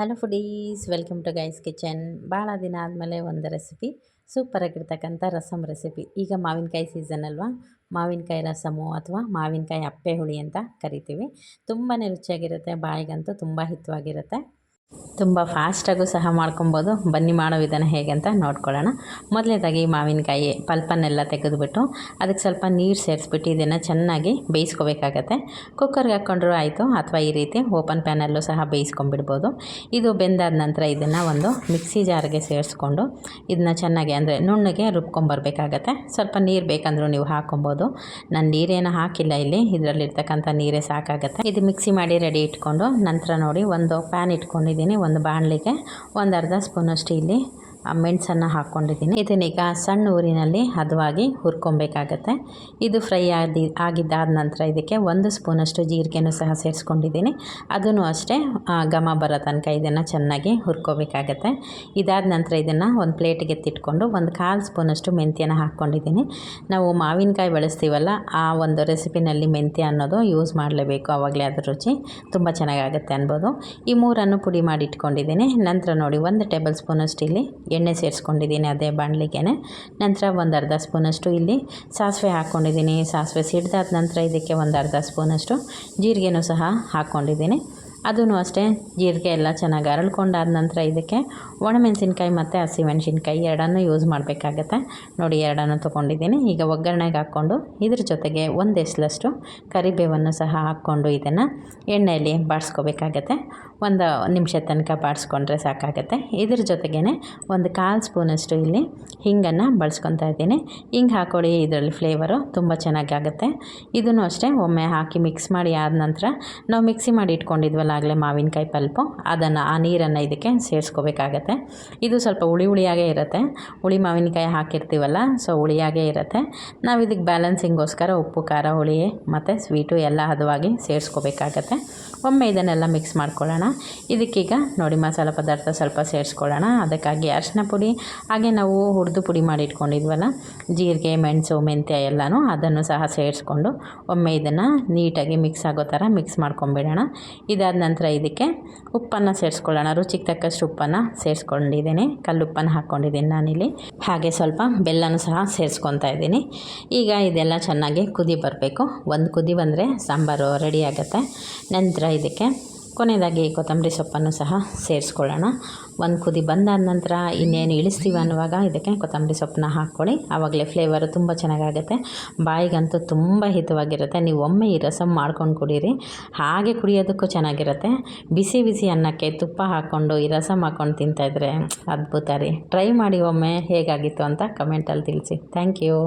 Hello foodies, welcome to guys kitchen. ಭಾಳ ದಿನ ಆದಮೇಲೆ ಒಂದು ರೆಸಿಪಿ, ಸೂಪರಾಗಿರ್ತಕ್ಕಂಥ ರಸಮ್ ರೆಸಿಪಿ. ಈಗ ಮಾವಿನಕಾಯಿ ಸೀಸನ್ ಅಲ್ವಾ? ಮಾವಿನಕಾಯಿ ರಸಮು ಅಥವಾ ಮಾವಿನಕಾಯಿ ಅಪ್ಪೆ ಹುಳಿ ಅಂತ ಕರಿತೀವಿ. ತುಂಬಾ ರುಚಿಯಾಗಿರುತ್ತೆ, ಬಾಯಿಗಂತೂ ತುಂಬ ಹಿತವಾಗಿರುತ್ತೆ. ತುಂಬ ಫಾಸ್ಟಾಗೂ ಸಹ ಮಾಡ್ಕೊಬೋದು. ಬನ್ನಿ ಮಾಡೋ ವಿಧಾನ ಹೇಗೆ ಅಂತ ನೋಡ್ಕೊಳ್ಳೋಣ. ಮೊದಲನೇದಾಗಿ ಮಾವಿನಕಾಯಿ ಪಲ್ಪನ್ನೆಲ್ಲ ತೆಗೆದುಬಿಟ್ಟು ಅದಕ್ಕೆ ಸ್ವಲ್ಪ ನೀರು ಸೇರಿಸ್ಬಿಟ್ಟು ಇದನ್ನು ಚೆನ್ನಾಗಿ ಬೇಯಿಸ್ಕೋಬೇಕಾಗತ್ತೆ. ಕುಕ್ಕರ್ಗೆ ಹಾಕ್ಕೊಂಡ್ರೂ ಆಯಿತು. ಅಥವಾ ಈ ರೀತಿ ಓಪನ್ ಪ್ಯಾನಲ್ಲೂ ಸಹ ಬೇಯಿಸ್ಕೊಂಡ್ಬಿಡ್ಬೋದು. ಇದು ಬೆಂದಾದ ನಂತರ ಇದನ್ನು ಒಂದು ಮಿಕ್ಸಿ ಜಾರ್ಗೆ ಸೇರಿಸ್ಕೊಂಡು ಇದನ್ನ ಚೆನ್ನಾಗಿ ಅಂದರೆ ನುಣ್ಣಗೆ ರುಬ್ಕೊಂಬರ್ಬೇಕಾಗತ್ತೆ. ಸ್ವಲ್ಪ ನೀರು ಬೇಕಂದ್ರೂ ನೀವು ಹಾಕ್ಕೊಬೋದು. ನಾನು ನೀರೇನು ಹಾಕಿಲ್ಲ ಇಲ್ಲಿ. ಇದರಲ್ಲಿರ್ತಕ್ಕಂಥ ನೀರೇ ಸಾಕಾಗತ್ತೆ. ಇದು ಮಿಕ್ಸಿ ಮಾಡಿ ರೆಡಿ ಇಟ್ಕೊಂಡು ನಂತರ ನೋಡಿ ಒಂದು ಪ್ಯಾನ್ ಇಟ್ಕೊಂಡಿದ್ದೀನಿ ಒಂದು ಬಾಣಲಿಗೆ ಒಂದು ಅರ್ಧ ಸ್ಪೂನಷ್ಟು ಇಲ್ಲಿ. ಮೆಣಸನ್ನು ಹಾಕ್ಕೊಂಡಿದ್ದೀನಿ ಇದನ್ನೀಗ ಸಣ್ಣ ಊರಿನಲ್ಲಿ ಹದವಾಗಿ ಹುರ್ಕೊಬೇಕಾಗತ್ತೆ. ಇದು ಫ್ರೈ ಆಗಿ ಆಗಿದ್ದಾದ ನಂತರ ಇದಕ್ಕೆ ಒಂದು ಸ್ಪೂನಷ್ಟು ಜೀರಿಗೆನೂ ಸಹ ಸೇರಿಸ್ಕೊಂಡಿದ್ದೀನಿ. ಅದನ್ನು ಅಷ್ಟೇ ಘಮ ಬರೋ ತನಕ ಇದನ್ನು ಚೆನ್ನಾಗಿ ಹುರ್ಕೋಬೇಕಾಗತ್ತೆ. ಇದಾದ ನಂತರ ಇದನ್ನು ಒಂದು ಪ್ಲೇಟಿಗೆ ತಿಟ್ಕೊಂಡು ಒಂದು ಕಾಲು ಸ್ಪೂನಷ್ಟು ಮೆಂತ್ಯನ ಹಾಕ್ಕೊಂಡಿದ್ದೀನಿ ನಾವು ಮಾವಿನಕಾಯಿ ಬಳಸ್ತೀವಲ್ಲ, ಆ ಒಂದು ರೆಸಿಪಿನಲ್ಲಿ ಮೆಂತ್ಯ ಅನ್ನೋದು ಯೂಸ್ ಮಾಡಲೇಬೇಕು ಆವಾಗಲೇ ಅದರ ರುಚಿ. ತುಂಬ ಚೆನ್ನಾಗಾಗುತ್ತೆ ಅನ್ಬೋದು. ಈ ಮೂರನ್ನು ಪುಡಿ ಮಾಡಿ ಇಟ್ಕೊಂಡಿದ್ದೀನಿ. ನಂತರ ನೋಡಿ, ಒಂದು ಟೇಬಲ್ ಸ್ಪೂನಷ್ಟು ಇಲ್ಲಿ ಎಣ್ಣೆ ಸೇರಿಸ್ಕೊಂಡಿದ್ದೀನಿ ಅದೇ ಬಾಣಲಿಗೆ ನಂತರ ಒಂದು ಅರ್ಧ ಸ್ಪೂನಷ್ಟು ಇಲ್ಲಿ ಸಾಸಿವೆ ಹಾಕ್ಕೊಂಡಿದ್ದೀನಿ. ಸಾಸಿವೆ ಸಿಡ್ದಾದ ನಂತರ ಇದಕ್ಕೆ ಒಂದು ಅರ್ಧ ಸ್ಪೂನಷ್ಟು ಜೀರಿಗೆನೂ ಸಹ ಹಾಕ್ಕೊಂಡಿದ್ದೀನಿ. ಅದೂ ಅಷ್ಟೇ ಜೀರಿಗೆ ಎಲ್ಲ ಚೆನ್ನಾಗಿ ಅರಳ್ಕೊಂಡಾದ ನಂತರ ಇದಕ್ಕೆ ಒಣಮೆಣಸಿನ್ಕಾಯಿ ಮತ್ತು ಹಸಿಮೆಣಸಿನ್ಕಾಯಿ ಎರಡನ್ನೂ ಯೂಸ್ ಮಾಡಬೇಕಾಗತ್ತೆ. ನೋಡಿ, ಎರಡನ್ನೂ ತೊಗೊಂಡಿದ್ದೀನಿ. ಈಗ ಒಗ್ಗರಣೆಗೆ ಹಾಕ್ಕೊಂಡು ಇದ್ರ ಜೊತೆಗೆ ಒಂದು ಎಸ್ಲಷ್ಟು ಕರಿಬೇವನ್ನು ಸಹ ಹಾಕ್ಕೊಂಡು ಇದನ್ನು ಎಣ್ಣೆಯಲ್ಲಿ ಬಾಡಿಸ್ಕೋಬೇಕಾಗತ್ತೆ ಒಂದು ನಿಮಿಷ ತನಕ ಬಾಡಿಸ್ಕೊಂಡ್ರೆ ಸಾಕಾಗುತ್ತೆ. ಇದ್ರ ಜೊತೆಗೇ ಒಂದು ಕಾಲು ಸ್ಪೂನಷ್ಟು ಇಲ್ಲಿ ಹಿಂಗನ್ನು ಬಳಸ್ಕೊತಾ ಇದ್ದೀನಿ. ಹಿಂಗೆ ಹಾಕೊಳ್ಳಿ, ಇದರಲ್ಲಿ ಫ್ಲೇವರು ತುಂಬ ಚೆನ್ನಾಗಾಗುತ್ತೆ ಇದನ್ನು ಅಷ್ಟೇ ಒಮ್ಮೆ ಹಾಕಿ ಮಿಕ್ಸ್ ಮಾಡಿ ಆದ ನಂತರ ನಾವು ಮಿಕ್ಸಿ ಮಾಡಿ ಇಟ್ಕೊಂಡಿದ್ವಲ್ಲ ಆಗಲೇ ಮಾವಿನಕಾಯಿ ಪಲ್ಪು, ಅದನ್ನು ಆ ನೀರನ್ನು ಇದಕ್ಕೆ ಸೇರಿಸ್ಕೋಬೇಕಾಗತ್ತೆ. ಇದು ಸ್ವಲ್ಪ ಹುಳಿ ಹುಳಿಯಾಗೇ ಇರುತ್ತೆ. ಹುಳಿ ಮಾವಿನಕಾಯಿ ಹಾಕಿರ್ತೀವಲ್ಲ ಸೊ ಹುಳಿಯಾಗೇ ಇರುತ್ತೆ. ನಾವು ಇದಕ್ಕೆ ಬ್ಯಾಲೆನ್ಸಿಂಗೋಸ್ಕರ ಉಪ್ಪು, ಖಾರ, ಹುಳಿ ಮತ್ತು ಸ್ವೀಟು ಎಲ್ಲ ಹದವಾಗಿ ಸೇರಿಸ್ಕೋಬೇಕಾಗತ್ತೆ. ಒಮ್ಮೆ ಇದನ್ನೆಲ್ಲ ಮಿಕ್ಸ್ ಮಾಡ್ಕೊಳ್ಳೋಣ. ಇದಕ್ಕೀಗ ನೋಡಿ ಮಸಾಲೆ ಪದಾರ್ಥ ಸ್ವಲ್ಪ ಸೇರಿಸ್ಕೊಳ್ಳೋಣ. ಅದಕ್ಕಾಗಿ ಅರಿಶಿನ ಪುಡಿ, ಹಾಗೆ ನಾವು ಹುರಿದು ಪುಡಿ ಮಾಡಿ ಇಟ್ಕೊಂಡಿದ್ವಲ್ಲ, ಜೀರಿಗೆ, ಮೆಣಸು, ಮೆಂತ್ಯ ಎಲ್ಲನೂ ಅದನ್ನು ಸಹ ಸೇರಿಸ್ಕೊಂಡು ಒಮ್ಮೆ ಇದನ್ನು ನೀಟಾಗಿ ಮಿಕ್ಸ್ ಆಗೋ ಥರ ಮಿಕ್ಸ್ ಮಾಡ್ಕೊಂಬಿಡೋಣ. ಇದಾದ ನಂತರ ಇದಕ್ಕೆ ಉಪ್ಪನ್ನು ಸೇರಿಸ್ಕೊಳ್ಳೋಣ. ರುಚಿಗೆ ತಕ್ಕಷ್ಟು ಉಪ್ಪನ್ನು ಸೇರಿಸ್ಕೊಂಡಿದ್ದೀನಿ. ಕಲ್ಲುಪ್ಪನ್ನು ಹಾಕ್ಕೊಂಡಿದ್ದೀನಿ ನಾನಿಲ್ಲಿ. ಹಾಗೆ ಸ್ವಲ್ಪ ಬೆಲ್ಲನೂ ಸಹ ಸೇರಿಸ್ಕೊತಾ ಇದ್ದೀನಿ. ಈಗ ಇದೆಲ್ಲ ಚೆನ್ನಾಗಿ ಕುದಿ ಬರಬೇಕು. ಒಂದು ಕುದಿ ಬಂದರೆ ಸಾಂಬಾರು ರೆಡಿ ಆಗುತ್ತೆ. ನಂತರ ಇದಕ್ಕೆ ಕೊನೆಯದಾಗಿ ಕೊತ್ತಂಬರಿ ಸೊಪ್ಪನ್ನು ಸಹ ಸೇರಿಸ್ಕೊಳ್ಳೋಣ. ಒಂದು ಕುದಿ ಬಂದಾದ ನಂತರ ಇನ್ನೇನು ಇಳಿಸ್ತೀವಿ ಅನ್ನುವಾಗ ಇದಕ್ಕೆ ಕೊತ್ತಂಬರಿ ಸೊಪ್ಪನ್ನ ಹಾಕ್ಕೊಳ್ಳಿ. ಆವಾಗಲೇ ಫ್ಲೇವರು ತುಂಬ ಚೆನ್ನಾಗಾಗುತ್ತೆ. ಬಾಯಿಗಂತೂ ತುಂಬ ಹಿತವಾಗಿರುತ್ತೆ. ನೀವು ಒಮ್ಮೆ ಈ ರಸಮ್ ಮಾಡ್ಕೊಂಡು ಕುಡೀರಿ. ಹಾಗೆ ಕುಡಿಯೋದಕ್ಕೂ ಚೆನ್ನಾಗಿರುತ್ತೆ. ಬಿಸಿ ಬಿಸಿ ಅನ್ನಕ್ಕೆ ತುಪ್ಪ ಹಾಕ್ಕೊಂಡು ಈ ರಸಮ್ ಹಾಕ್ಕೊಂಡು ತಿಂತಾಯಿದ್ರೆ ಅದ್ಭುತ ರೀ. ಟ್ರೈ ಮಾಡಿ ಒಮ್ಮೆ ಹೇಗಾಗಿತ್ತು ಅಂತ ಕಮೆಂಟಲ್ಲಿ ತಿಳಿಸಿ. Thank you